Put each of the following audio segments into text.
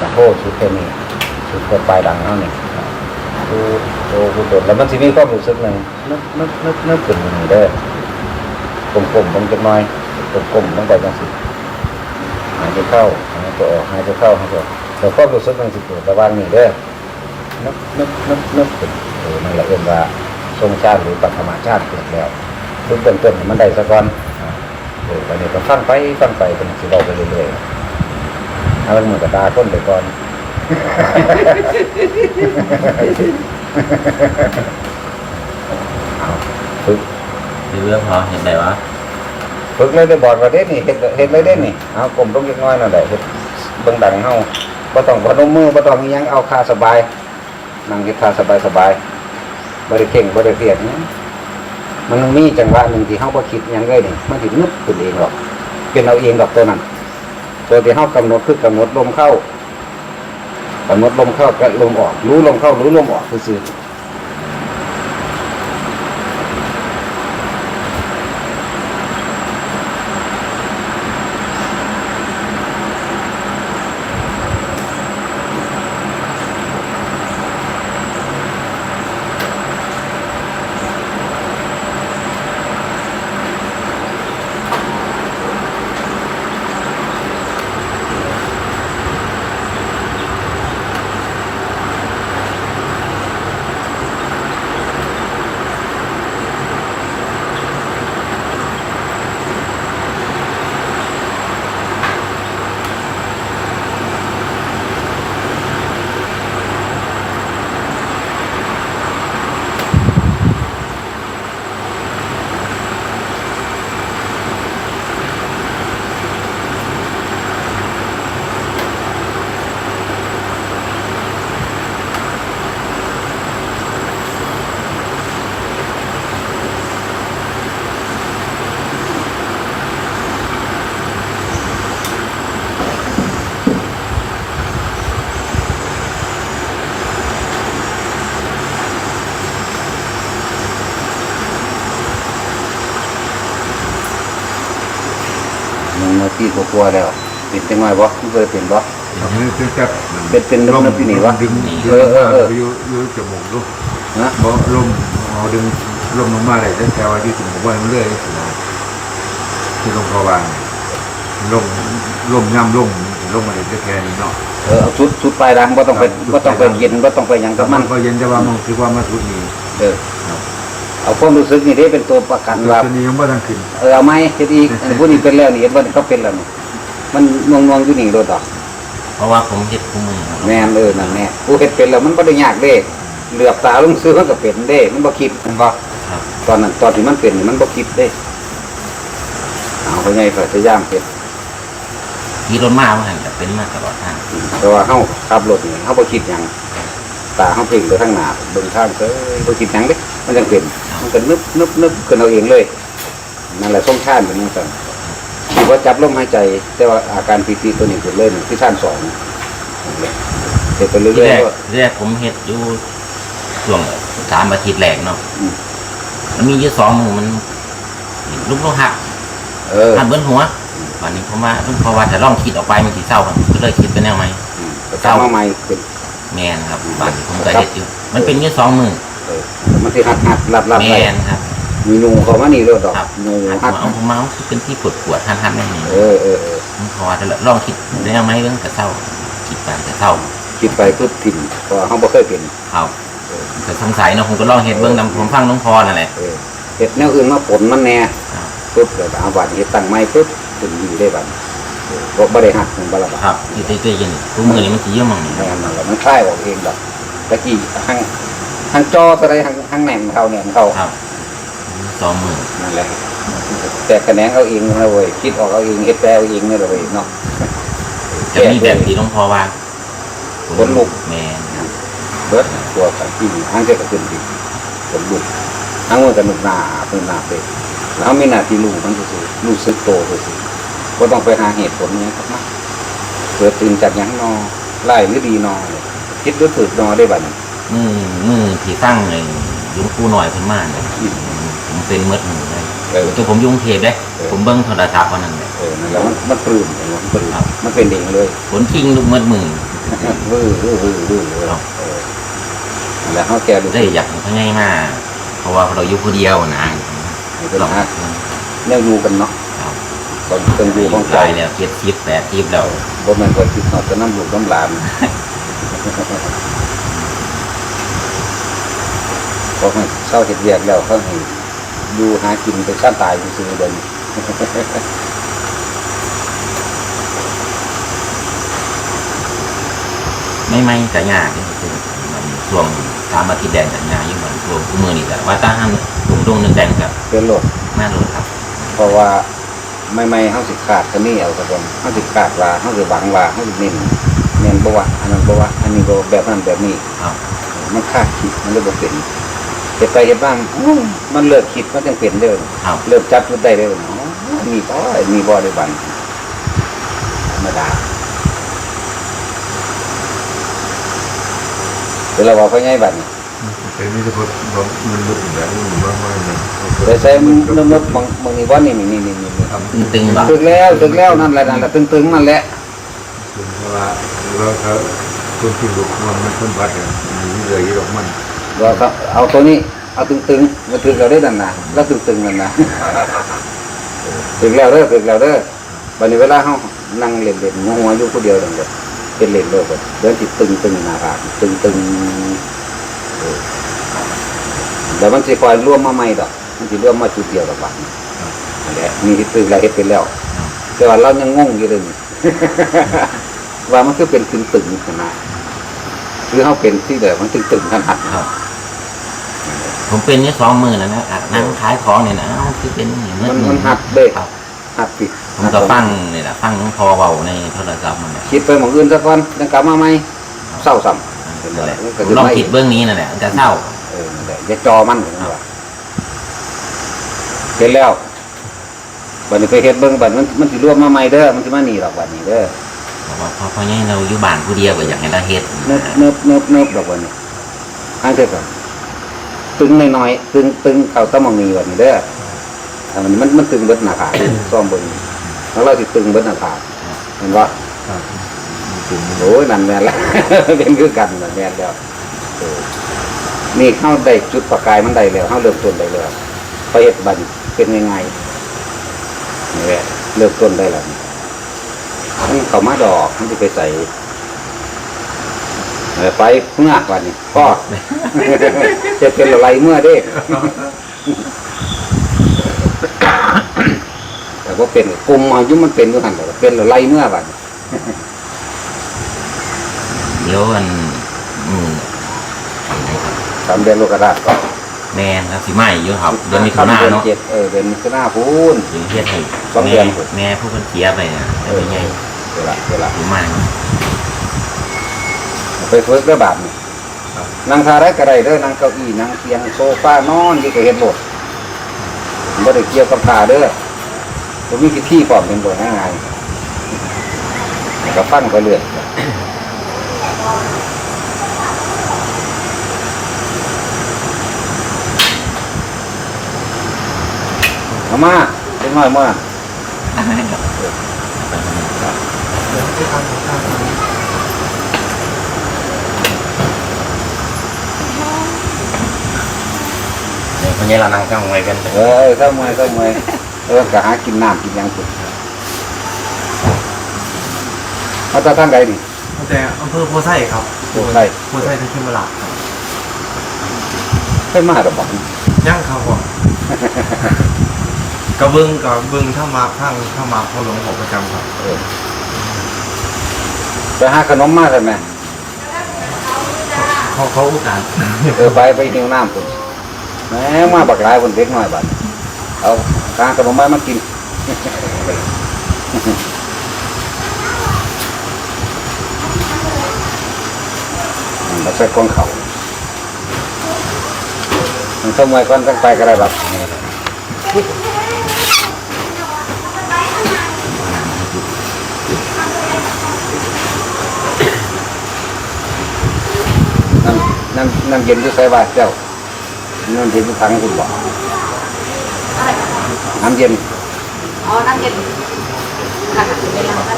กระโทษชุดแค่นี้ชุดแค่ปลายดังเท่านี้ดูดูดูโดดแล้วมันจะมีความรู้สึกหนึ่งนึกนึกนึกนึกขึ้นมาหนึ่งเด้อกลมๆบางจักหน่อยกลมๆต้องไปจังสิหายใจเข้าหายใจออกหายใจเข้าหายใจออกแล้วความรู้สึกมันสิเกิดระว่านี้เด้อนึกนึกนึกนึกขึ้นเออนั่นละเอิ้นว่าทรงชาติหรือปัทมาชาติเกิดแล้วทุกต้นต้นมันได้สักวันอ่าเออวันนี้ก็ฟังไปฟังไปเป็นสิเราไปเรื่อยๆ เอาเป็นเหมือนกับตาต้นไปก่อนเอาฝึกคือเรื่องพอเห็นไหมวะฝึกเลยได้บอดว่าเด้นี่เฮ็ดเฮ็ดเลยเด้นี่เอากลมลงเล็กน้อยนั่นแหละเฮ็ดเบิ่งดังเฮาบ่ต้องพนมมือบ่ต้องอิหยังเอาคาสบายนั่งเฮ็ดคาสบายสบายบ่ได้เก่งบ่ได้เครียดหยังมันมีจังหวะหนึงที่เฮาบ่คิดหยังเลยนี่มันสินึกขึ้นเองหรอกเป็นเอาเองดอกตัวนั้น ตัวที่เฮากำหนดคือกำหนดลมเข้ากำหนดลมเข้ากับลมออก รู้ลมเข้ารู้ลมออกคือสื่อ หนึ่ง นาทีกว่าๆแล้วเป็นจังไงบ่มันเคยเป็นบ่ทำให้เส้นแซ่บเป็นเป็นลมน้ำที่นี่วะดึงเออเออเอออ ยู่อยู่จมูกลูกนะเพราะลมเอาดึงลมลงมาเลยแต่ว่าที่จมูกว่ามันเรื่อยนะที่ลมพอบางลมลมย่ำลมลมมาเลยแค่นี้เนาะเออเอาชุดชุดปลายดังบ่ต้องไปครับบ่ต้องไปเย็นบ่ต้องไปหยังแต่กับมัมันนก็เย็นจะว่ามันคือว่ามาทุกนี้เออเอาความรู้สึกนี่ได้เป็นตัวประกันว่า ตัวนี้ยังไม่ทันขึ้น เออเอาไหมเฮ็ดอีกอันผู้นี้เป็นแล้วนี่เห็นว่าเขาเป็นแล้วนี่ มันงวงๆอยู่นี่โดดดอก เพราะว่าผมเห็ดคู่มือครับแม่นเออนั่นแน่ผู้เฮ็ดเป็นแล้วมันบ่ได้ยากเด้ เหลือบตาลงซื้อมันก็เป็นเด้ มันบ่คิดมันบ่ครับตอนนั้นตอนที่มันเป็นนี่มันบ่คิดเด้เอาไปไงก็พยายามเฮ็ดขี่รถมาเมื่อไหร่จะเป็นมาตลอดทางแต่ว่าเฮาขับรถนี่เฮาบ่คิดหยังตาเฮาเพ่งไปทางหน้าเบิ่งทางเอ้ยบ่คิดหยังเด้มันจังเป็นมันก็นึบนึบนึบขึ้นเอาเองเลยนั่นแหละส่งชาติเป็นจังซั่นที่ ว่าจับลมหายใจ แต่ว่าอาการปีๆตัวนี้ขึ้นเลยนี่ที่ชาติสองเฮ็ดไปที่เรื่อยแรกๆว่าที่แรกผมเห็ดอยู่ช่วงสามอาทิตย์แรกเนาะอืมมันมีอยู่สองมือมันลุกลงหักเออหักเบิ้หัววันนี้ผมว่าเพิ่นเพราะว่าแต่ลองคิดออกไปมันสีเศร้าครับก็เลยคิดไปแนวไหมอืมก็ตั้งมาใหม่เป็นแมนครับบ้านผมก็เห็ดอยู่มันเป็นอยู่สองมือเออมันสิหัดหัดลัดลัดแมไปนครับ มีนูเขามานี่เลยดอกครับนูหัดหัดหัวเอาผมเมาส์คือเป็นที่ปวดปวดๆหันๆไม่มีเออเออเออผมพอจะลองคิดแนวไหมเรื่องแต่เศร้าคิดไปแต่เศร้าคิดไปปุ๊บถิ่นเพราะว่าเขาบ่เคยเป็นครับก็สงสัยเนาะผมก็ลองเห็ดเบื้องนำผมฟังน้องพอนั่นแหละเออเฮ็ดแนวอื่นมาผลมันแน่ครับปุ๊บแล้วเอาบัดเฮ็ดตั้งใหม่ปุ๊บขึ้นดีได้บัดเออบ่บ่ได้หักมันบ่ละบัดครับที่เต้ๆเย็นทุกมือนี้มันสีเยี่ยมมองนี่แม่นนั่นแหละมันคลายออกเองดอกตะกี้ทางทางจอตะไดทางทางแหน่งเขาเนี่ยเขา ครับ สองมือนั่นแหละแต่คะแนนเอาเองนะเว้ยคิดออกเอาเองเฮ็ดแปลเอาเองนี่แหละเว้ยเนาะจะมีแบบที่น้องพอว่าขนลุกแมนเบิดตัวกับที่ทางเจ้าก็ขึ้นดีผมลุกทางมันก็นุกหน้าเพิ่นหน้าไปแล้วมีหน้าที่รู้มันซื่อๆรู้สึกโตซื่อๆบ่ต้องไปหาเหตุผลหยังครับมาเกิดตื่นจากหยังนอไล่หรือดีนอเนี่ยคิดหรือถูกนอได้บัดนี้มือมือที่ตั้งเลยหลุงปู่หน่อยเพิ่นมาเนี่ยผม เป็นเมื่อมือเลยเออ ตัวผมอยุ่กรุงเทพเลยเออ ผมเบิ้งโทรศัพท์วันนั้นเลยเออนั่นแหละมันมันปลื้มมันปลื้มมันเป็นเองเลย ผลคิงลูกเมื่อมือวื้อวื้อวื้อวื้อเลยเออแล้วเขาแกดูได้อยากให้เขาง่ายมากเพราะว่าเราอยู่ผู้เดียวนะเป็นหรอกฮะแนวอยู่กันเนาะครับตองต้องอยู่ของใจตายแล้วเจ็ดสิบแปดสิบแล้วบ่แม่นว่าคิดเฮาจะน้ำลูกน้ำหลานพอมันเศร้าเฮ็ดเวียกแล้วเขาให้ อยู่หากินไปซ่านตายซื่อๆเดินไม่ไม่แต่ยากนี่คือมันช่วงตามอาทิตย์แดงแต่ยากยิ่งเหมือนช่วงทุกมือนี่แหละว่าตาห้ามลุงดงนึงแดงกับเป็นโลดแม่โลดครับ เพราะว่าไม่ไม่เฮาสิขาดกันนี่เอาซะก่อนเฮาสิขาดว่าเฮาสิหวังว่าเฮาสิเน้นแม่นบ่ว่าอันนั้นบ่ว่าอันนี้บ่แบบนั้นแบบนี้ครับมันคาดคิดมันเลยบ่เป็น เฮ็ดไปเฮ็ดบ้างอื้อมันเลิกคิดมันจังเป็นเด้อครับเริ่มจับจุดได้เด้ออ๋อมีบ่มีบ่ได้บันธรรมดาเดี๋ยวเราบอกเขาใหญ่บัดนี้แต่นี่ทุกคนบอกมันลุกแบบนี้ว่าว่าเนี่ยเลยใส่มันนึกๆบางบางทีว่านี่นี่นี่นี่นี่ครับตึงๆแบบตึงแล้วตึงแล้วนั่นแหละนั่นแหละตึงๆนั่นแหละคือเพราะว่าเราเขาคนที่ลุกมันมันคนบัดเนี่ยมันเลยยี่ดอกมัน เราก็เอาตัวนี้ เอาตึงๆมาตึงเราได้ดันนะแล้วตึงๆนั่นนะตึงแล้วเด้อตึงแล้วเด้อบัดนี้เวลาเฮานั่งเล่นๆหัวๆอยู่ผู้เดียวนั่นแหละเป็นเล่นโลกเลยเดินสิตึงๆหนาผากตึงๆเออแล้วมันสิคอยร่วมมาใหม่ดอกมันสิร่วมมาจุดเดียวดอกบัดนี้นั่นแหละมีที่ตึงแล้วเฮ็ดเป็นแล้ว แต่ว่าเรายังงงอยู่เลยนี่ว่ามันคือเป็นตึงๆขนาดคือเขาเป็นที่เดิมมันตึงๆขนาดครับ ผมเป็นนี่สองมือแล้วนะอะนั่งขายของเนี่ยนะเอ้าคือเป็นอย่างมันมืมันหัดเด้ครับหัดปิดผมก็ฟังนี่แหละฟังหลวงพอเบาในโทรศัพท์มันเนี่ยคิดไปหมองอื่นสักวันยังกลับมาไหมเศร้าซ้ำนั่นแหละผมลองคิดเบื้องนี้นั่นแหละมันจะเศร้าเออนั่นแหละอย่าจอมันถึงว่าเห็นแล้วบัดนี้ไปเฮ็ดเบิ่งบัดมันมันสิรวมมาใหม่เด้อมันสิมาหนีหรอกบัดนี้เด้อเพราะว่าพอพอเนี่ยเราอยู่บ้านผู้เดียวก็อยากให้เราเฮ็ดเนิบเนิบเนิบเนิบดอกบัดนี้อันเด้อก่อน ตึงน้อยๆตึงตึงเข้าตะมองนี้บัดนี้เด้อถ้ามันมันมันตึงเบิดหน้าผากซ่อมเบิ่งแล้วเราสิตึงเบิดหน้าผากเห็นบ่ครับจริงโอ้ยนั่นแม่นแล้วเป็นคือกันนั่นแม่นแล้วเออนี่เข้าได้จุดประกายมันได้แล้วเข้าเริ่มต้นได้แล้วไปเฮ็ดบัดนเป็นยังไงนี่แหละเริ่มต้นได้แล้วนี่มันเข้ามาดอกมันจะไปใส่ เออไปเมื่อวันนี้พ่อจะเป็นอะไรเมื่อเด้แต่ว่าเป็นกลุ่มอายุมันเป็นด้วยกันแต่เป็นอะไรเมื่อวันเดี๋ยวอันอืมสามเดือนโลกราชก็แม่นครับสิไม่อยู่ครับเดือนมิถุนาเนาะเจ็ดเออเดือนมิถุนาพูนถึงเฮ็ดให้สองเดืแม่อนแม่ผู้คนเสียไปเนี่ยจะไปไงเวลาเวลาสิไม่ ไปฝึกได้บาทนี่นั่งทาได้กระไรเด้อนั่งเก้าอี้นั่งเตียงโซฟานอนอยู่กับเห็นบทบ่ได้เกี่ยวกับทาเด้อผมมีพิธีพร้อมเป็นบทง่ายๆแล้วก็ฟังไปเรื่อยเอามาเป็นน้อยมา เดี๋ย วคนนี้เรานั่งจ้องไว้กันเออเข้ามื่อยเข้ามื่อยเออก็หากินน้ำกินยังสุดเอาตากท่านใดดิแต่อำเภอโพไซครับโพไซโพไซทั้งขึ้นมาหลักครับเคยมาหรือเปล่าย่างครับผมกระเบื้องกับเบื้องถ้ามาข้างถ้ามาพอหลวงผมประจำครับไปหาขนมมาใช่ไหมเขาเขาโอกาสเออไปไปหิวน้ำสุด แหมมาบักลายคนเด็กน้อยบัดเอากางขนมมามากินมันใส่ก้องเขามันต้องมวยก่อนตั้งไปก็ได้แบบนั่นนั่นนั่นเย็นที่ใส่บาตรเจ้า นั่นเย็นที่ทางคุณบอกน้ำเย็นอ๋อนั่นเย็นค่ะเวลาก็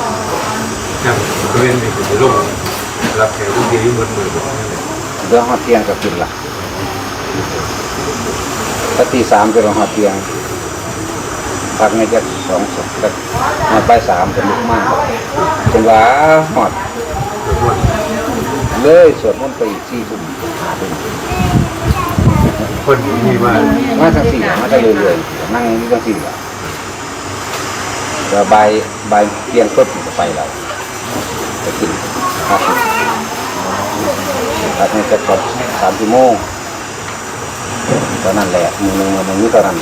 ครับบริเวณนี้คือลงรับแขกทุกทีที่มือมือบอกนี่เลยเรื่องหอดเตียงกับกินละถ้าตีสามจะลงหอดเตียงพักในจะสองศพแล้วหอดไปสามเป็นลุกมากจนว่าหอดทุกคนเลยสวดมนต์ไปอีกสี่ทุ่มห้าทุ่ม คนมีมามาทั้งสี่มาได้เรื่อยๆนั่งนี่ทั้งสี่ละแล้วใบายบเตียงปุ๊บก็ไปแล้วไปกินพักพักในจะกดสามชั่วโมงตอนนั้นแหละมือหนึ่งมือหนึ่งนี่ตอนนั้น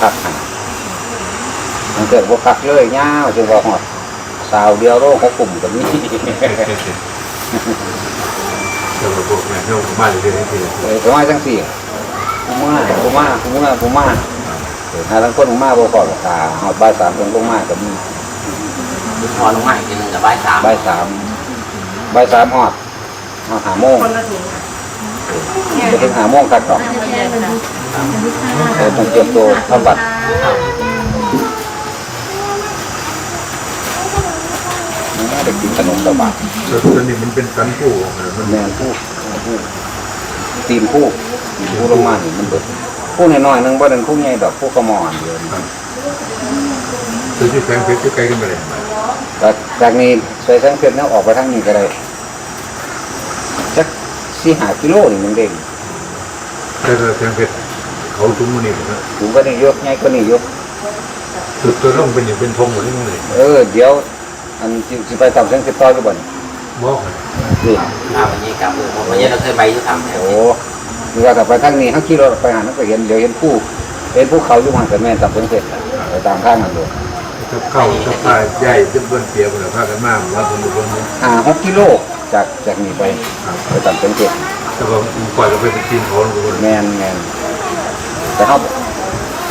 พักหันมันเกิดว่าพักเลยยาวจนว่าหอดสาวเดียวโรคเขากลุ่มกันนี่ เจ้าพวกงานเจ้าของบ้านเลยที่เออผมมาจังสี่ผมมาผมมาผมมาผมมาเออถ้าทั้งคนผมมาบ่พอกับตาหอดบ่ายสามคนลงมากับมีพอลงมาอีกทีหนึงกับบ่ายสามบ่ายสามบ่ายสามหอดหอดหาโมงคนละถุงจะถึงหาโมงกันต่อเออต้องเตรียมตัวทำบัตรน่าจะกิน ขนมตะบาดแล้วตอนนี้มันเป็นกันผู้มันแมนผู้ผู้ตีนผู้ตีนผู้ลงมานี่มันเบิดผู้น้อยๆหนึงบ่เป็นผู้ใหญ่ดอกผู้กระหมอนเดียวนี่คือที่แสงเพชรที่ไกลกันไปเลยจากจากนี้ใส่แสงเพชรเนี่ยออกไปทางนี้ก็ได้จักสี่หากิโลนี่มันเด้งแต่แสงเพชรเขาทุ่มมันนี่นะสูงก็นี่ยกใหญ่ก็นี่ยกสุดตัวต้องเป็นอย่างเป็นธงหมดนี่เลยเออเดี๋ยว อันสิสิไปทำแสงเพชรต่ออยู่บ่นบอกนี่ครับวันนี้ครับผมวันนี้เราเคยไปอยุทธรรมเนี่ยโอ้นี่ว่าถ้าไปทางนี้เฮาขี่รถไปหานั้นก็เห็นเดี๋ยวเห็นผู้เห็นภูเขาอยู่ห่างจากแม่นทำแสงเพชรน่ะไปตามข้างนั่นเลยถ้าเข้าถ้าพาใหญ่จะเบิ้ลเปียกเลยพากันมากว่าคนดูคนนี้ห้าหกกิโลจากจากนี้ไปไปตามแสงเพชรแต่ว่าปล่อยเราไปเป็นทีมเขาคนแม่นแม่นแต่เฮา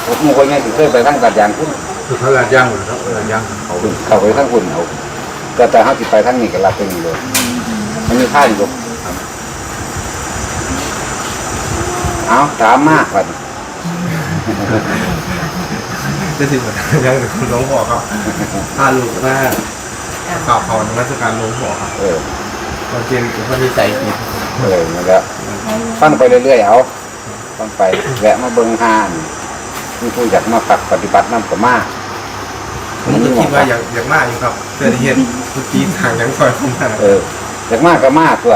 ผมหมู่คนใหญ่สิเคยไปทางตัดยางพุ่น คือเขาลาย่างหมดครับลาย่างเขาเข้าไปทางคุณเอาก็แต่เขาติดไปทางนี้ก็รับไปนี่เลยมันมีค่าอยู่เอาถามมากกว่าจะถึงเหมือนยังคุณหลวงพ่อครับพาลูกมาข่าวเขานมัสการหลวงพ่อครับเออตอนเย็นผมก็มีใจกินเออมันก็ฟังไปเรื่อยๆเอาฟังไปแวะมาเบิ่งหานมีผู้อยากมาฝักปฏิบัติน้ำกับมาผมก็คิด ว่าอยากอยากมากอยู่ครับแต่ที่เห็นเมื่อกี้ทางยังคอยเข้ามาเอออยากมากก็มากตัว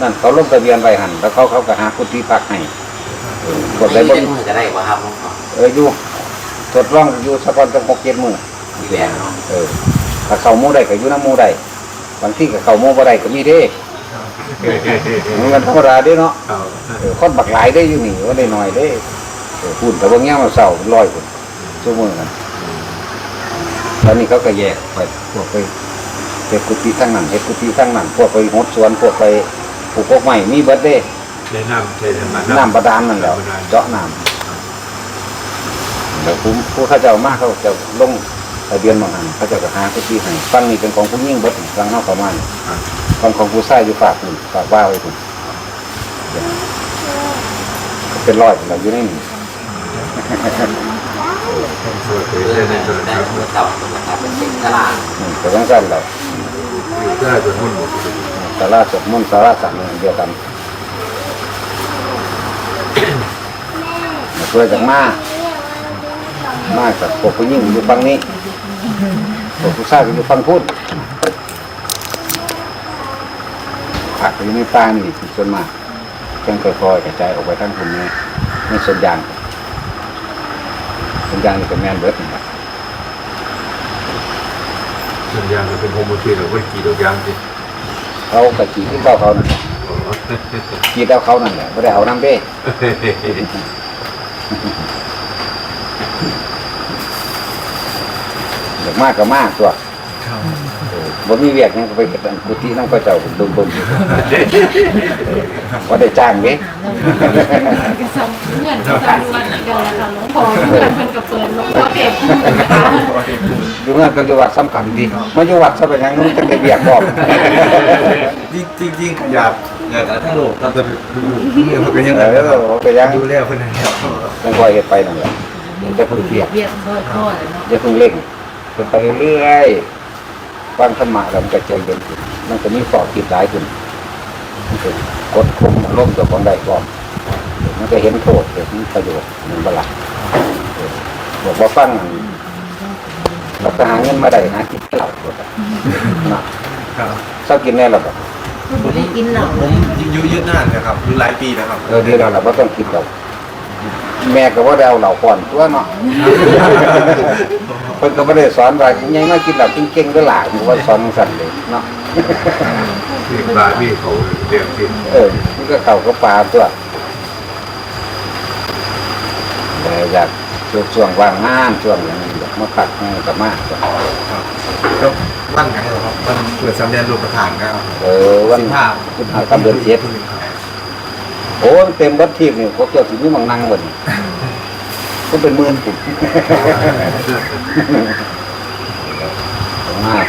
นั่นเขาลงทะเบียนไปหันแล้วเขาเขาก็หาคุณที่พักให้เออกดได้ได้บ่เบิ่งมือก็ได้บ่ครับหลวงพ่อเอออยู่ทดลองอยู่สักวันจังหกเจ็ดมือมีแหวนเนาะเออถ้าเข้าหมู่ได้ก็อยู่น้ำหมู่ได้บางที่ก็เข้าหมู่บ่ได้ก็มีเด้มันธรรมดาเด้เนาะเขาเออคนบักหลายได้อยู่นี่ว่าได้น้อยเด้เออพูดแต่ว่าเงี้ยมาเศร้าร้อยคนชั่วโมงกัน ตอนนี้เขาก็แยกไปพวกไปเฮ็ดกุฏิทั้งนั้นเฮ็ดกุฏิทั้งนั้นพวกไปหดสวนพวกไปปลูกพวกใหม่มีเบิดเด้ใช้น้ำใช้ธรรมะน้ำประดานนั่นแหล้วเจาะน้ำเดี๋ยวผู้ผู้เขาเจ้ามากเขาจะลงทะเบียนมาหันเขาเจะหากุฏิให้ฟังนี่เป็นของผู้ยิ่งเบิดฟังเฮาเข้ามานี่ฟังของผู้ชายอยู่ฝากนี่ฝากว่าไว้คุณเป็นร้อยเราอยู่ในนี่สวัสดี เพื่อได้นในสถานได้เต่านะครับเป็นเป็นตลาดอืมแต่ต้องกันเราอยู่ได้จนมุ่นหมดสาราสดมนต์สาราสั่งเดียวกันเพื่อจากมามาจากพวกผู้หญิงอยู่ฝั่งนี้พวกผู้ชายอยู่ฝั่งพุทธผักอยู่ในป่านี่ส่วนมากจังค่อยๆกระจายออกไปทั้งคุณนี่ในส่วนยาง ส่วนยางนี่ก็แม่นเบิดนี่แหละสัญญาณมันเป็นโฮโมทีเราไม่กี่ตัวอย่างสิเขากะจีที่เขาเขานั่นแหละจีเอาเขานั่นแหละไม่ได้เอาน้ำเด้เด็กมากก็มากตัวเออ บ่มีเวียกหยังก็ไปเฮ็ดอันกุฏินั่งก็เจ้าเบิ่มเบิ่มอยู่ว่าได้จ้างเด้กระซับเงินกระซับวันกันนะคะหลวงพ่อเงินเพิ่นกับเปิดหลวงพ่อเก็บนะคะอยู่งานก็อยู่วัดสำคัญดีมาอยู่วัดซะเป็นหยังมันจะได้เวียกพร้อมจริงจริงๆอยากอยากทั้งโลกเราจะดูเนี่ยมันก็ยังเออไปยังดูแลเพื่อนนะครับต้องคอยเฮ็ดไปนั่นแหละมันจะเพิ่งเวียกเบียดค่อยๆเนาะอย่าเพิ่งเร่งเป็นไปเรื่อยๆไป ฟังธรรมะแล้วมันก็ใจเย็นขึ้นมันจะมีฟอกคิดหลายขึ้นมันจะกดคุมอารมณ์ตัวของใดก่อนมันก็เห็นโทษเห็นประโยชน์มันบลาบอกว่าฟังเราไปหาเงินมาได้นะกินเหล้าหมดอะเนาะครับชอบกินแน่หรอครับไม่ได้กินเหล้าผมอายุยืดนานนะครับอายุหลายปีนะครับเออดีแล้วเราก็ต้องกินเรา แม่ก็ว่าได้เอาเหล่าก่อนตัวเนาะ เพิ่นก็ไม่ได้สอนว่ายังมากินเหล้าเก่งๆด้วยล่ะมันว่าสอนสั่นเลยเนาะ ที่ปลาพี่เขาเรียกที่เออมันก็เข้ากับปลาตัวแต่อยากช่วงช่วงว่างงานช่วงอย่างนี้อยากมาพักให้กับมาตัวก็วันไหนเหรอครับวันเปิดสำเนียงรูปประธานนะครับเออวันสิบห้าสิบห้าคำเดือนเจ็ด โอ้เต็มบัดทีบนี่พวกเจ้าสิมีมังนังหมดนี่ก็เป็นหมื่นปุ่นมาก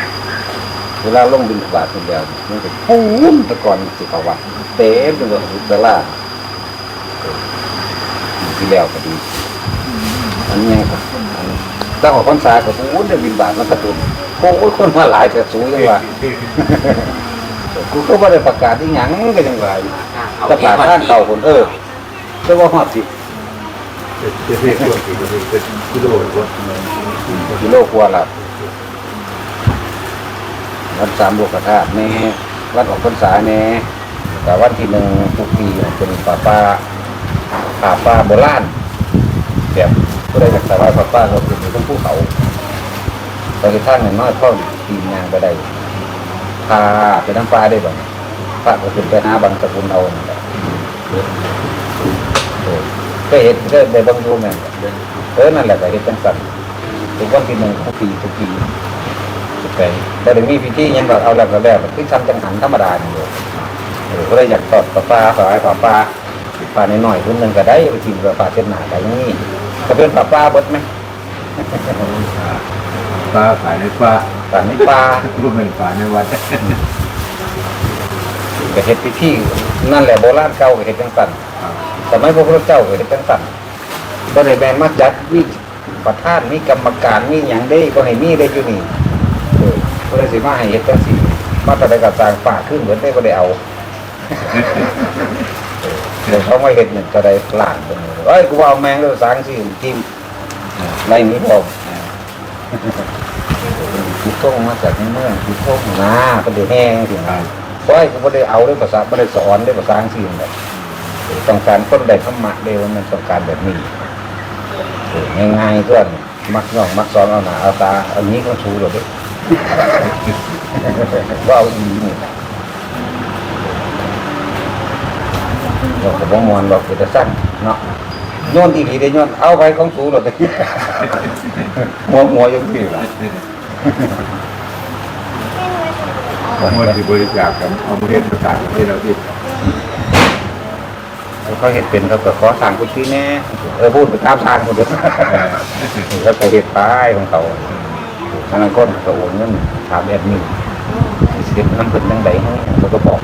เวลาลงบินบาทคนเดียวมันจะปูนตะกอนสิเขาวัดเต็มไปหมดอุตลาที่แล้วก็ดีอันนี้ครับตั้งออกพรรษากับปูนได้บินบาทมันกระตุ้นโอ้ยคนมาหลายแต่สูงยังว่ากูก็ไม่ได้ประกาศที่หยังก็ยังไง ประกาศทางเก่าคนเออแต่ว่าฮอดสิจะเรียกตัวกี่ตัวเป็นกิโลหรือว่ากิโลกว่าละวันสามโลกธาตุแน่วันออกพรรษาแน่แต่วันที่หนึ่งทุกปีเป็นป่าป้าป่าป้าโบราณแบบก็ได้จากสาวป่าป้าเราคืออยู่ทั้งภูเขาตอนที่ท่านน้อยพ่อทีมงานก็ได้พาไปน้ำปลาได้บ้าง พระก็ขึ้นไปหาบางสกุลเอานั่นแหละก็เห็นก็ในบางยูแม่นเออนั่นแหละก็เห็นจังสันทุกวันที่หนึ่งทุกปีทุกปีทุกไปแต่เดี๋ยวมีพิธียังแบบเอาแล้วก็แล้วคือทำจังหันธรรมดาเนี่ยเออก็เลยอยากตอดปลาปลาฝายปลาปลาปลาในหน่อยๆคนหนึ่งก็ได้ไปกินปลาปลาเช่นหนาได้อยังนี้ก็เป็นปลาปลาบดไหมปลาขายในปลาปลาในปลาก็เป็นปลาในวัด ก็เห็ดพิธีนั่นแหละโบราณเก่าก็เห็ดจังสันสมัยพระพุทธเจ้าก็ได้จังสั่นก็ได้แบนมาจัดมีประธานมีกรรมการมีอย่างได้ก็ให้มีได้อยู่นี่เออก็เลยสิมาให้เฮ็ดจังซี่มาแต่ได้กับสร้างป่าขึ้นเหมือนได้ก็ได้เอาเออเดี๋ยวเขาไม่เห็นหนึ่งก็ได้หลานคนนี้เอ้ยกูว่าเอาแมงเลยสร้างสิทีมไรนี้พอกูต้องมาจากในเมืองกูต้องนาก็ได้แห้งสินะ เพราะไอ้กูไม่ได้เอาด้วยภาษาไม่ได้สอนด้วยภาษาอังกฤษเลยต้องการคนใดธรรมะเร็วมันต้องการแบบนี้ง่ายๆก็มักย่องมักสอนเอาหนาเอาตาอันนี้ก็ชูเลยว่าเอาอีนี่เราก็บ่มวนเราก็จะสั้นเนาะโยนอีหลีได้โยนเอาไปของสูเลยหัวหัวยังพี่ล่ะ เมื่อที่บริจาคกันเอาประเทศประกาศประเทศเราที่เขาเห็นเป็นเขาก็ขอสั่งกุฏิแน่เออพูดไปตามทางคนเดียวแล้วก็เห็ดป้ายของเขาอันนั้นก็กระโอนเงินถามแอดมินสิเด็ดน้ำเพิ่นยังไงเขาก็บอก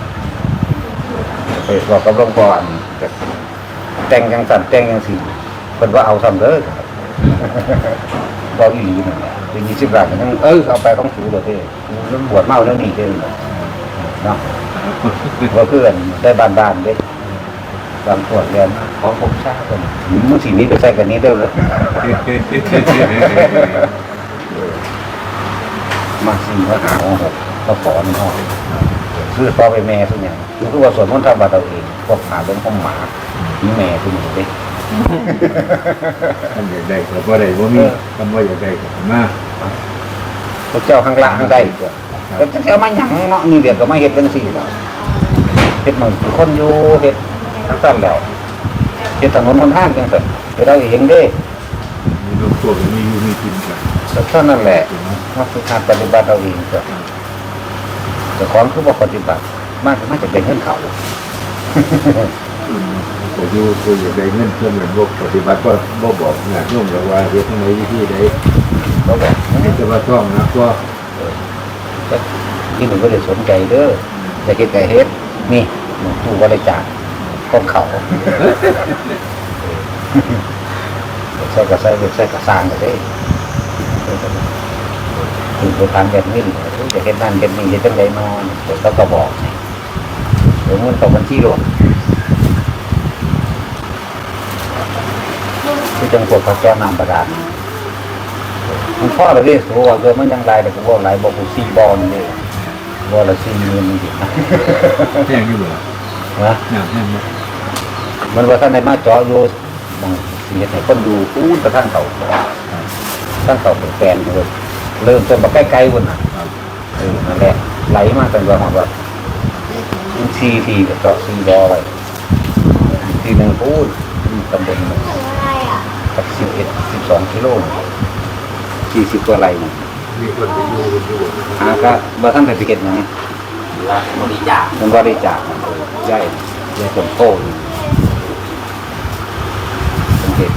ไปบอกกับหลวงพ่ออันจะแต่งจังสั่นแต่งจังสี่เพิ่นว่าเอาซ้ำเด้อ บอกอีหลีนั่นแหละเป็นยี่สิบบาทมันยังเออเอาไปของสูเลยเด้มันบวชเมาเรื่องนี้เด้อเนาะว่าเพื่อนได้บ้านๆเด้บางขวดเรียนของผมทราบกันมึงสีนี้ไปใส่กันนี้เด้อเลยมาสี่มาหาหกมาขอหนึ่งห้องซื้อต่อไปแม่ทุกอย่างคือว่าส่วนมนต์ทำบาตรเองพวกหาเรื่องของหมามีแม่ทุกอย่างเด้ ท่านอยากได้ก็บ่ได้บ่มีคำว่าอยากได้ก็มาพระเจ้าข้างล่างข้างใดก็ก็จะเอามาหยังเนาะนี่เดี๋ยวก็มาเฮ็ดเป็นสี่แล้วเฮ็ดมันคือคนอยู่เฮ็ดทั้งสั้นแล้วเฮ็ดถนนคนทางจังซั่นไปเราเห็นเด้มีลูกตัวมีอยู่มีกินกันแต่เท่านั้นแหละมาฝึกหัดปฏิบัติเอาเองก็แต่ของคือบ่ปฏิบัติมากมากจะเป็นเงินเขา ก็อยู่ตัวอยากได้เงินเพิ่มเงินบ่ปฏิบัติก็บ่บอกงานโยมแล้วว่าเฮ็ดทางไหนวิธีใดเขาบอกนี่จะว่าต้องนะก็ที่หนึ่งก็เลยสนใจเด้อจะเฮ็ดไก่เฮ็ดนี่หลวงปู่ก็เลยจ่ายของเขาใส่กระใส่ใส่กระสางก็ได้ถึงไปทางแบบนี้จะเห็นนั่นเห็นนี่เห็นจังไรนอนเดี๋ยวเขาก็บอกนี่เดี๋ยวมันตกบัญชีรวง มที่จังพวกเขาแก้น้ำประดานมันพ่อเราเรียกตัวเกิดมันยังไรแต่กูว่าไรบอกกูซีบอลนี่บอลละซีเงินมันสิแห้งอยู่เหรอนะเนี่ยแห้งไหมมันว่าท่านในมาเจาะอยู่บางสิ่งให้คนดูอู้ตะท่านเขาท่านเขาเป็นแฟนเลยเริ่มต้นมาใกล้ๆวันน่ะเออนั่นแหละไหลมาตั้งแต่หอดว่าซีทีกับเจาะซีบอไว้ทีหนึ่งพูดตำบลหนึ่ง กับสิบเอ็ดสิบสองกิโลสี่สิบกว่าไรนะมีคนไปอยู่คนอยู่อาก็บ่ท่านไปพิเกตนะนี่ว่าบริจาคมันบริจาคมันใหญ่ใหญ่สมโตนี่เป็นเหตุ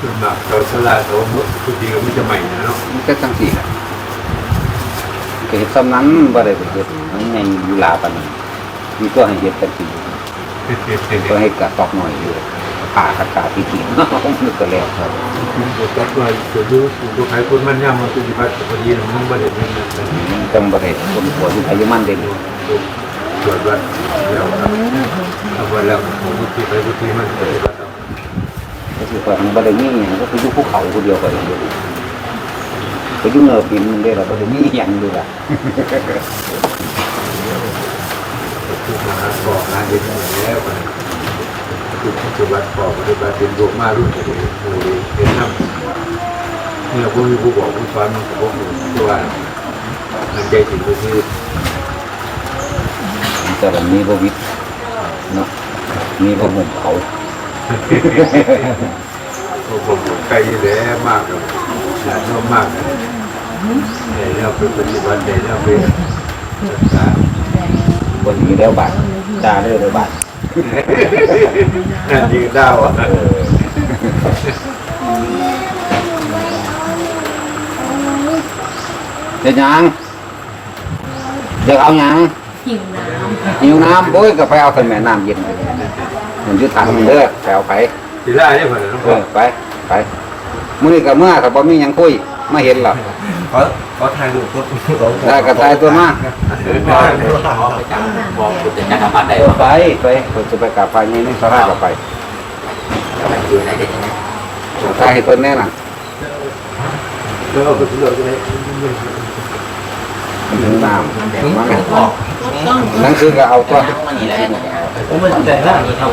ส่วนมากเราสลายเราทุกทีก็ไม่จะใหม่นะเนาะมันก็ตั้งสี่แหละเกิดสำนั้นบ่ได้ไปเกิดมันไงอยู่ลาปันมีก็ให้เฮ็ดกันสี่ ก็ให้กระตอกหน่อยอยู่ป่าตะกาพิธีเนาะมันก็แล้วครับคุณก็ว่าจะรู้คุณก็ใครคนมันย่ำมาตุจิบัตพอดีมันไม่ได้เป็นนั่นมันจังบ่ได้คนหัวอยู่อายุมันเด่นตรวจวัดแล้วครับเอาไว้แล้วผมพุทธิไปพุทธิมันปฏิบัติก็คือว่ามันบ่ได้มีหยังก็คืออยู่ภูเขาผู้เดียวก็ได้อยู่ก็อยู่เนิบปินมันได้ล่ะบ่ได้มีหยังอยู่ล่ะ ทุกมหาก่อการเย็นแล้วกันทุกปฏิบัติก่อปฏิบัติเป็นโยกมารุ่นเดียวโอ้ยเป็นน้ำเนี่ยผู้มีผู้บอกผู้สอนมันก็บอกอยู่ว่ามันใจถึงก็คือแต่วันนี้บ่วิทย์เนาะมีบ่ห่มเขาผมไกลแล้วมากเลยหลานมากเลยแต่เราเป็นปฏิบัติแต่เราเป็นรักษา บ่หนีแล้วบาดด่าเลยเลยบาดนั่นยิงดาวอะเออเฮ็ดยังเดี๋ยวเอายังหิวน้ำหิวน้ำโอ้ยก็ไปเอาแต่แม่น้ำเย็นไปมันยู่ถังมันเด้อไปเอาไปทีแรกเนี่ยผมต้องเออไปไปมื้อนี้ก็เมื่อถ้าบ่มีหยังคุย มาเห็นหรอกเขาเขาถ่ายรูปก็ได้ก็ตายตัวมาบอกไปจากบอกคุณจะจักรพรรดิได้เออว่าไปไปเขาจะไปกราบพระนี่นี่สาราก็ไปไปอยู่ไหนได้ยังไงตายให้เพิ่นแน่น่ะแล้วก็ถึงเราจะได้ถึงน้ำมันบอกต้องหนังสือก็เอาตัวมันนี่แหละผมมันแต่ละนี่เท่า